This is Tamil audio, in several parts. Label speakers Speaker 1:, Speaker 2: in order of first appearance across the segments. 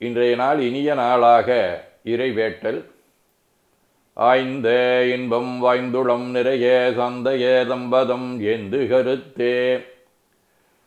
Speaker 1: இன்றைய நாள் இனிய நாளாக இறைவேட்டல். ஆய்ந்த இன்பம் வாய்ந்துளம் நிறைய சந்தைய தம்பதம் ஏந்து கருத்தே.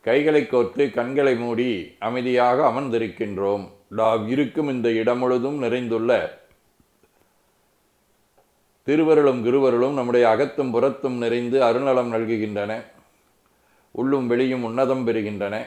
Speaker 1: கைகளை கோர்த்து கண்களை மூடி அமைதியாக அமர்ந்திருக்கின்றோம். நாம் இருக்கும் இந்த இடம் முழுதும் நிறைந்துள்ள திருவருளும் குருவருளும் நம்முடைய அகத்தும் புறத்தும் நிறைந்து அருநலம் நல்குகின்றன. உள்ளும் வெளியும் உன்னதம் பெறுகின்றன.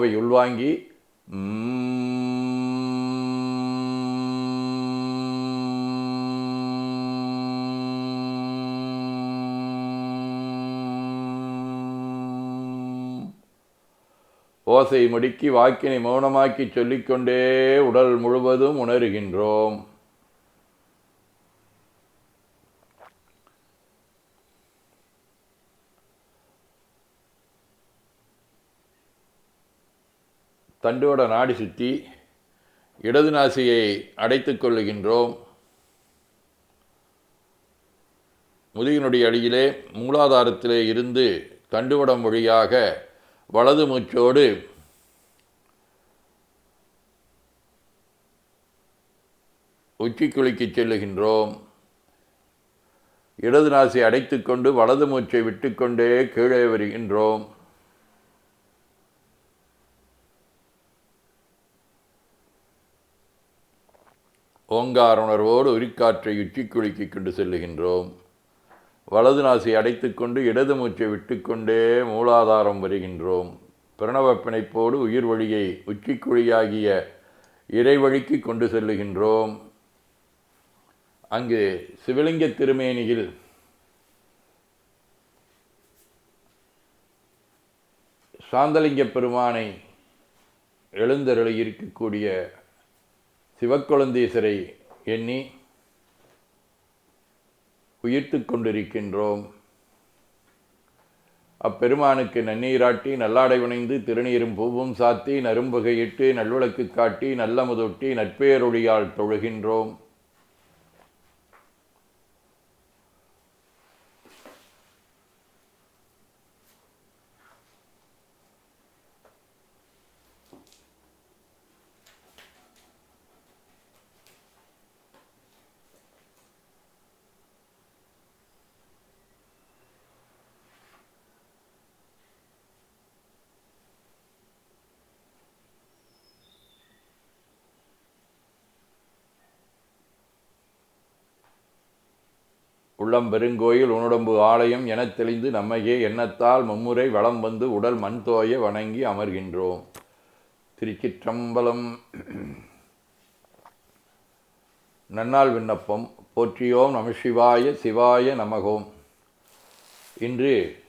Speaker 1: ஓவை உள்வாங்கி ஓசை முடுக்கி வாக்கினை மௌனமாக்கி சொல்லிக்கொண்டே உடல் முழுவதும் உணர்கின்றோம். தண்டோட நாடி சுற்றி இடது நாசியை அடைத்து கொள்ளுகின்றோம். முதுகினுடைய அடியிலே மூலாதாரத்திலே இருந்து தண்டுவடம் வழியாக வலது மூச்சோடு உச்சிக்குழிக்கு செல்லுகின்றோம். இடது நாசி அடைத்துக்கொண்டு வலது மூச்சை விட்டுக்கொண்டே கீழே வருகின்றோம். ஓங்கார உணர்வோடு உரிக்காற்றை உச்சிக்குழிக்கு கொண்டு செல்லுகின்றோம். வலது நாசி அடைத்துக்கொண்டு இடது மூச்சை விட்டுக்கொண்டே மூலாதாரம் வருகின்றோம். பிரணவ பிணைப்போடு உயிர் வழியை உச்சிக்குழியாகிய இறைவழிக்கு கொண்டு செல்லுகின்றோம். அங்கு சிவலிங்க திருமேனியில் சாந்தலிங்க பெருமானை எழுந்தருளி இருக்கக்கூடிய சிவக்கொழுந்தீசரை எண்ணி உயிர்த்து கொண்டிருக்கின்றோம். அப்பெருமானுக்கு நன்னீராட்டி நல்லாடை உணைந்து திருநீரும் பூவும் சாத்தி நரும்புகையிட்டு நல்விளக்கு காட்டி நல்ல முதொட்டி நட்பேரொழியால் தொழுகின்றோம். உள்ளம் பெருங்கோயில் உணடம்பு ஆலயம் எனத் தெளிந்து நம்மையே எண்ணத்தால் மும்முறை வளம் வந்து உடல் மண் தோய வணங்கி அமர்கின்றோம். திருச்சிற்றம்பலம். நன்னாள் விண்ணப்பம். போற்றியோம் நம சிவாய சிவாய நமகோம். இன்று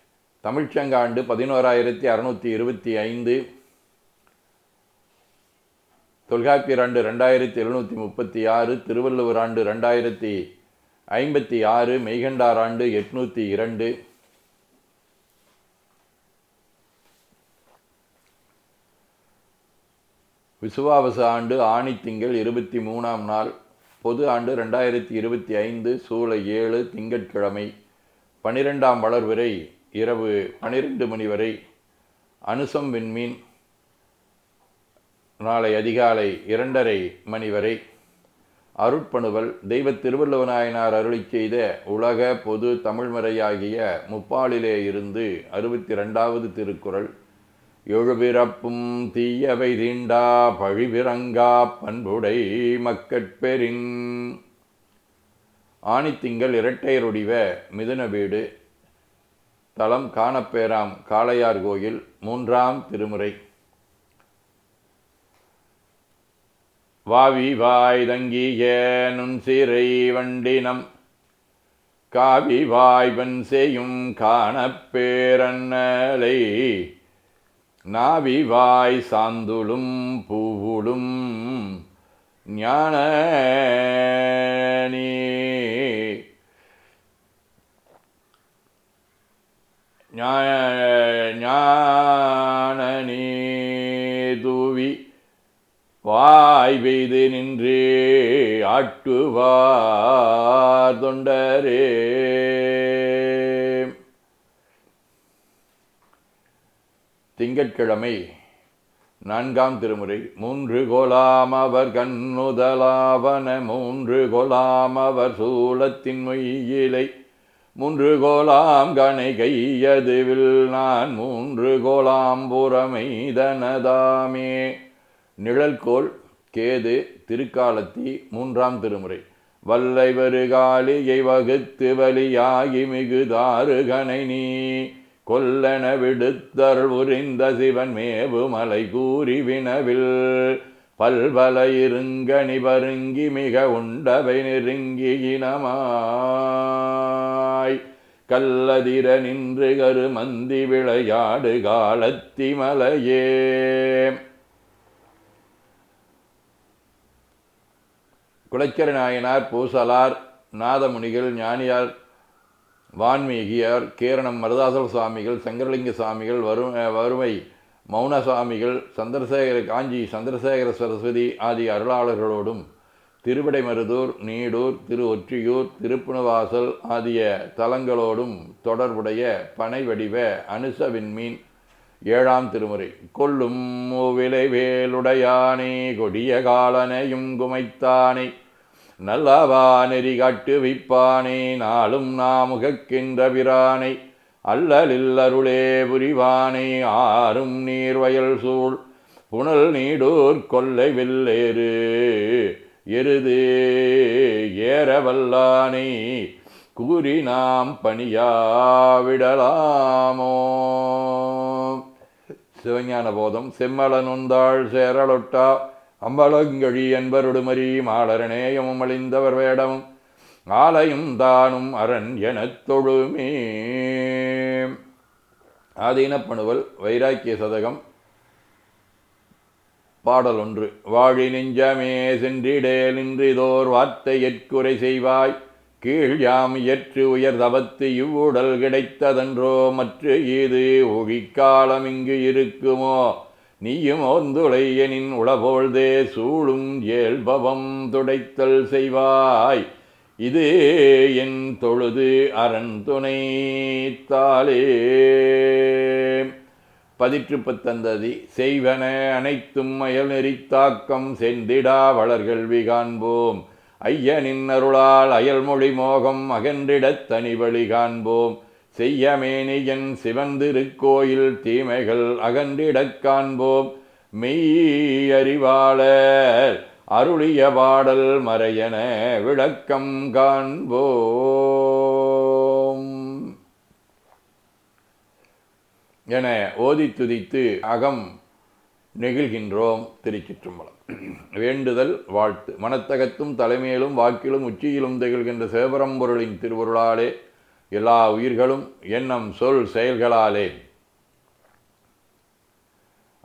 Speaker 1: தமிழ்ச்சங்காண்டு பதினோராயிரத்தி அறுநூற்றி இருபத்தி ஐந்து. தொல்காப்பியர் ஆண்டு ரெண்டாயிரத்தி எழுநூற்றி முப்பத்தி ஆறு திருவள்ளுவர் ஆண்டு ரெண்டாயிரத்தி ஐம்பத்தி ஆறு மெய்கண்டார் ஆண்டு எட்நூற்றி இரண்டு. விசுவாவச ஆண்டு ஆணி திங்கள் இருபத்தி மூணாம் நாள். பொது ஆண்டு ரெண்டாயிரத்தி இருபத்தி ஐந்து சூலை ஏழு திங்கட்கிழமை பனிரெண்டாம் வளர் வரை இரவு பனிரெண்டு மணி வரை அனுசம் விண்மீன் நாளை அதிகாலை இரண்டரை மணி வரை அருட்பணுவல் தெய்வ திருவள்ளுவநாயனார் அருளி செய்த உலக பொது தமிழ்மறையாகிய முப்பாலிலே இருந்து அறுபத்தி ரெண்டாவது திருக்குறள். எழுபிறப்பும் தீயவை தீண்டா பழிவிறங்கா பண்புடை மக்கட்பெரின் ஆணித்திங்கள் இரட்டையருடிவ மிதுன வீடு. தலம் காணப்பேராம் காளையார் கோயில் மூன்றாம் திருமுறை. வாவி வாய் தங்கிய நுண்சிறை வண்டினம் காவி வாய்வன் செய்யும் காணப்பேரன்னலை நாவி வாய் சாந்துளும் பூவுளும் ஞான நீ. வா ஆய் பெய்து நின்றே ஆட்டுவார் தொண்டரே. திங்கட்கிழமை நான்காம் திருமுறை மூன்று கோலாம் அவர் கண்ணுதலாவன மூன்று கோலாம் அவர் சூலத்தின் மொய்யிலை மூன்று கோலாம் கணை கையதுவில் நான் மூன்று கோலாம் புறமைதனதாமே நிழல்கோள் கேது திருக்காலத்தி மூன்றாம் திருமுறை. வல்லை வருகாலியை வகுத்து வலியாகி மிகுதாறுகனை நீ. கொல்லன விடுத்தர் உரிந்த சிவன் மேவு மலை கூறி வினவில். பல்பல இருங்கனி பருங்கி மிக உண்டவை நெருங்கி இனமாய். கல்லதிர நின்று கரு மந்தி விளையாடு காலத்தி மலையே குலச்சர நாயனார் பூசலார் நாதமுனிகள் ஞானியார் வான்மீகியார் கேரணம் மருதாசல சுவாமிகள் சங்கரலிங்க சுவாமிகள் வரு வறுமை மௌன சுவாமிகள் சந்திரசேகர காஞ்சி சந்திரசேகர சரஸ்வதி ஆகிய அருளாளர்களோடும் திருவிடைமருதூர் நீடூர் திரு ஒற்றியூர் திருப்புணவாசல் ஆகிய தலங்களோடும் தொடர்புடைய பனை வடிவ அனுச விண்மீன் ஏழாம் திருமுறை. கொல்லும் மூவிலை வேலுடையானே கொடிய காலனையும் குமைத்தானே நல்லவா நெறி காட்டு விப்பானே நாளும் நாமுகக்கின்ற பிரானை அல்லலில்லருளே புரிவானே ஆறும் நீர்வயல் சூழ் புனல் நீடூர் கொல்லை வெள்ளேறு எருது ஏறவல்லானே கூறி நாம் பணியாவிடலாமோ? சிவஞான போதம் செம்மலனுந்தாள் சேரலொட்டா அம்பலங்கழி என்பருடுமரி மாலரநேயமும் அழிந்தவர் வேடமும் ஆலயம் தானும் அரண் எனத் தொழுமே. ஆதீனப்பணுவல் வைராக்கிய சதகம். பாடல் ஒன்று. வாழி நெஞ்சமே சென்றிடே நின்றிதோர் வார்த்தை எற்குறை செய்வாய் கீழ் யாம் இயற்று உயர் தவத்து இவ்வுடல் கிடைத்ததன்றோ மற்ற இது ஒழிக்காலம் இங்கு இருக்குமோ? நீயும் ஓந்துளையனின் உளபோழ்தே சூழும் ஏழ்பவம் துடைத்தல் செய்வாய். இது என் தொழுது அரண் துணை தாளே. பதிற்று பத்தந்ததி செய்வன அனைத்தும் மயல் நெறித்தாக்கம் செந்திடா வளர்கல்வி காண்போம் ஐயனின் அருளால் அயல்மொழி மோகம் அகன்றிடத் தனிவழி காண்போம். செய்யமேனியன் சிவந்திருக்கோயில் தீமைகள் அகன்றிடக் காண்போம். மெய் அறிவாளர் அருளிய பாடல் மறையன விளக்கம் காண்போம். என ஓதி துதித்து அகம் நெகிழ்கின்றோம் திருச்சிற்றம்பலம். வேண்டுதல் வாழ்த்து. மனத்தகத்தும் தலைமையிலும் வாக்கிலும் உச்சியிலும் திகழ்கின்ற சிவபரம்பொருளின் திருவருளாலே எல்லா உயிர்களும் எண்ணம் சொல் செயல்களாலே.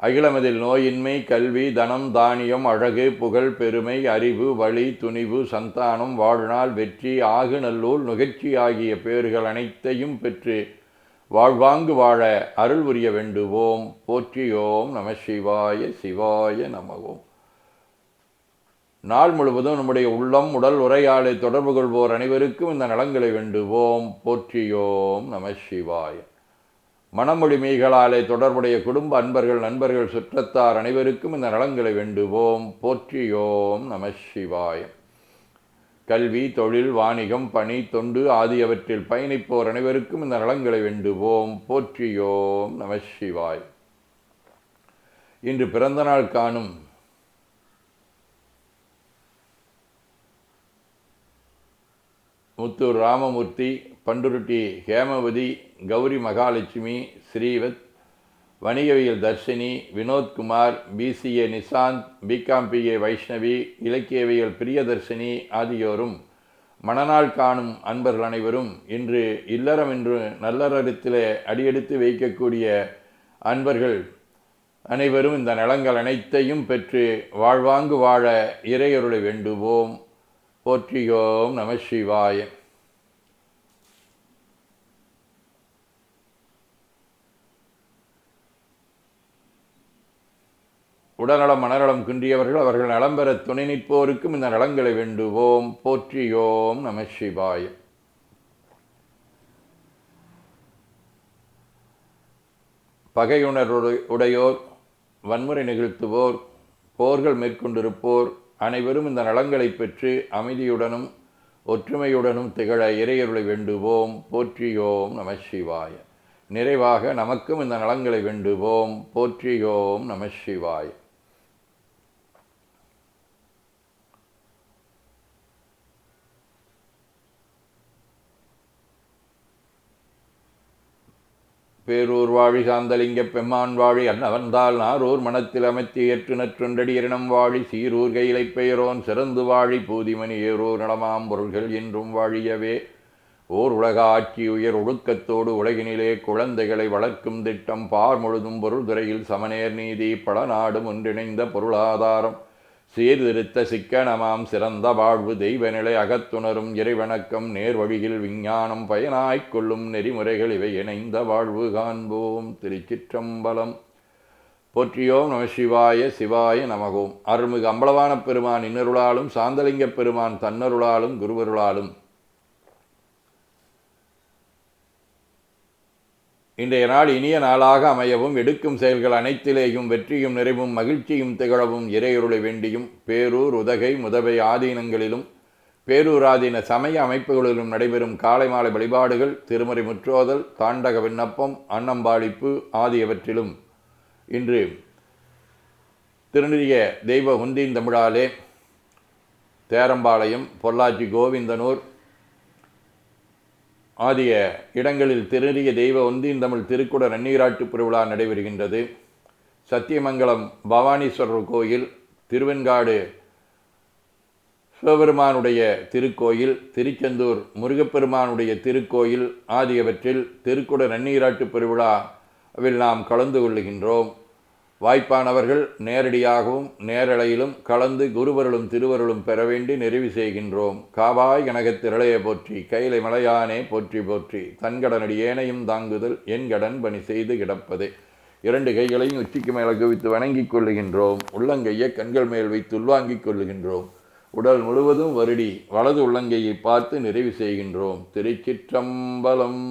Speaker 1: அகிலமதில் நோயின்மை கல்வி தனம் தானியம் அழகு புகழ் பெருமை அறிவு வழி துணிவு சந்தானம் வாழ்நாள் வெற்றி ஆகு நல்லூல் நுகர்ச்சி ஆகிய பேறுகள் அனைத்தையும் பெற்று வாழ்வாங்கு வாழ அருள் புரிய வேண்டுவோம். போற்றியோம் நம சிவாய சிவாய நமவோம். நாள் முழுவதும் நம்முடைய உள்ளம் உடல் உரையாடை தொடர்பு கொள்வோர் அனைவருக்கும் இந்த நலங்களை வேண்டுவோம். போற்றியோம் நம சிவாய. மனமொழி மெய்களாலே தொடர்புடைய குடும்ப அன்பர்கள் நண்பர்கள் சுற்றத்தார் அனைவருக்கும் இந்த நலங்களை வேண்டுவோம். போற்றியோம் நம சிவாயம் கல்வி தொழில் வாணிகம் பணி தொண்டு ஆகியவற்றில் பயணிப்போர் அனைவருக்கும் இந்த நலங்களை வேண்டுவோம். போற்றியோம் நம சிவாய். இன்று பிறந்த நாள் காணும் முத்தூர் ராமமூர்த்தி பண்டுருட்டி ஹேமவதி கௌரி மகாலட்சுமி ஸ்ரீவத் வணிகவியல் Dharshini Vinothkumar BCA Nishanth BCom BA Vaishnavi இலக்கியவியல் Priyadharshini ஆகியோரும் மணநாள் காணும் அன்பர்கள் அனைவரும் இன்று இல்லறம் என்று நல்லறத்திலே அடியெடுத்து வைக்கக்கூடிய அன்பர்கள் அனைவரும் இந்த நலங்கள் அனைத்தையும் பெற்று வாழ்வாங்கு வாழ இறையருளை வேண்டுவோம். போற்றியோம் நம சிவாய. உடல்நலம் மனநலம் குன்றியவர்கள் அவர்கள் நலம் பெற துணை நிற்போருக்கும் இந்த நலங்களை வேண்டுவோம். போற்றியோம் நம சிவாய. பகையுணர்வு உடையோர் வன்முறை நிகழ்த்துவோர் போர்கள் மேற்கொண்டிருப்போர் அனைவரும் இந்த நலங்களை பெற்று அமைதியுடனும் ஒற்றுமையுடனும் திகழ இறையருளை வேண்டுவோம். போற்றியோம் நம சிவாய. நிறைவாக நமக்கும் இந்த நலங்களை வேண்டுவோம். போற்றியோம் நம சிவாய. பேரூர் வாழி சாந்தலிங்க பெம்மான் வாழி அன்னவந்தால் நாரூர் மனத்தில் அமைத்து ஏற்று நற்றொண்டடியரினம் வாழி சீரூர் கையிலை பெயரோன் சிறந்து வாழி பூதிமணி ஏரூர் நடமாம் பொருள்கள் என்றும் வாழியவே. ஓர் உலக ஆட்சி உயர் ஒழுக்கத்தோடு உலகினிலே குழந்தைகளை வளர்க்கும் திட்டம் பார் முழுதும் பொருள் துறையில் சமநேர் நீதி பல நாடும் ஒன்றிணைந்த பொருளாதாரம். சீர்திருத்த சிக்கனமாம் சிறந்த வாழ்வு தெய்வநிலை அகத்துணரும் இறைவணக்கம் நேர்வழியில் விஞ்ஞானம் பயனாய்க் கொள்ளும் நெறிமுறைகள் இவை இணைந்த வாழ்வு காண்போம். திருச்சிற்றம்பலம். போற்றியோம் நம சிவாய சிவாய நமகோம். அருள்மிகு அம்பலவான பெருமான் இன்னருளாலும் சாந்தலிங்க பெருமான் தன்னருளாலும் குருவருளாலும். இன்றைய நாள் இனிய நாளாக அமையவும் எடுக்கும் செயல்கள் அனைத்திலேயும் வெற்றியும் நிறைவும் மகிழ்ச்சியும் திகழவும் இறையருளை வேண்டியும் பேரூர் உதகை முதவை ஆதீனங்களிலும் பேரூராதீன சமய அமைப்புகளிலும் நடைபெறும் காலை மாலை வழிபாடுகள் திருமறை முற்றோதல் தாண்டக விண்ணப்பம் அன்னம்பாளிப்பு ஆகியவற்றிலும் இன்று திருநிறிய தெய்வ உந்தின் தமிழாலே தேரம்பாளையம் பொள்ளாச்சி கோவிந்தனூர் ஆகிய இடங்களில் திருநிய தெய்வ ஒந்தின் தமிழ் திருக்குட நன்னீராட்டு பெருவிழா நடைபெறுகின்றது. சத்தியமங்கலம் பவானீஸ்வரர் கோயில் திருவெண்காடு சிவபெருமானுடைய திருக்கோயில் திருச்செந்தூர் முருகப்பெருமானுடைய திருக்கோயில் ஆகியவற்றில் திருக்குட நன்னீராட்டு பெருவிழாவில் நாம் கலந்து கொள்ளுகின்றோம். வாய்ப்பானவர்கள் நேரடியாகவும் நேரலையிலும் கலந்து குருவருளும் திருவருளும் பெற வேண்டி நிறைவு செய்கின்றோம். காவாய் கனகத் திரளைய போற்றி கைலை மலையானே போற்றி போற்றி தன்கடனடி ஏனையும் தாங்குதல் என் கடன் பணி செய்து கிடப்பதே. இரண்டு கைகளையும் உச்சிக்கு மேலே குவித்து வணங்கிக் கொள்ளுகின்றோம். உள்ளங்கையை கண்கள் மேல் வைத்து உள்வாங்கிக் கொள்ளுகின்றோம். உடல் முழுவதும் வருடி வலது உள்ளங்கையை பார்த்து நிறைவு செய்கின்றோம். திருச்சிற்றம்பலம்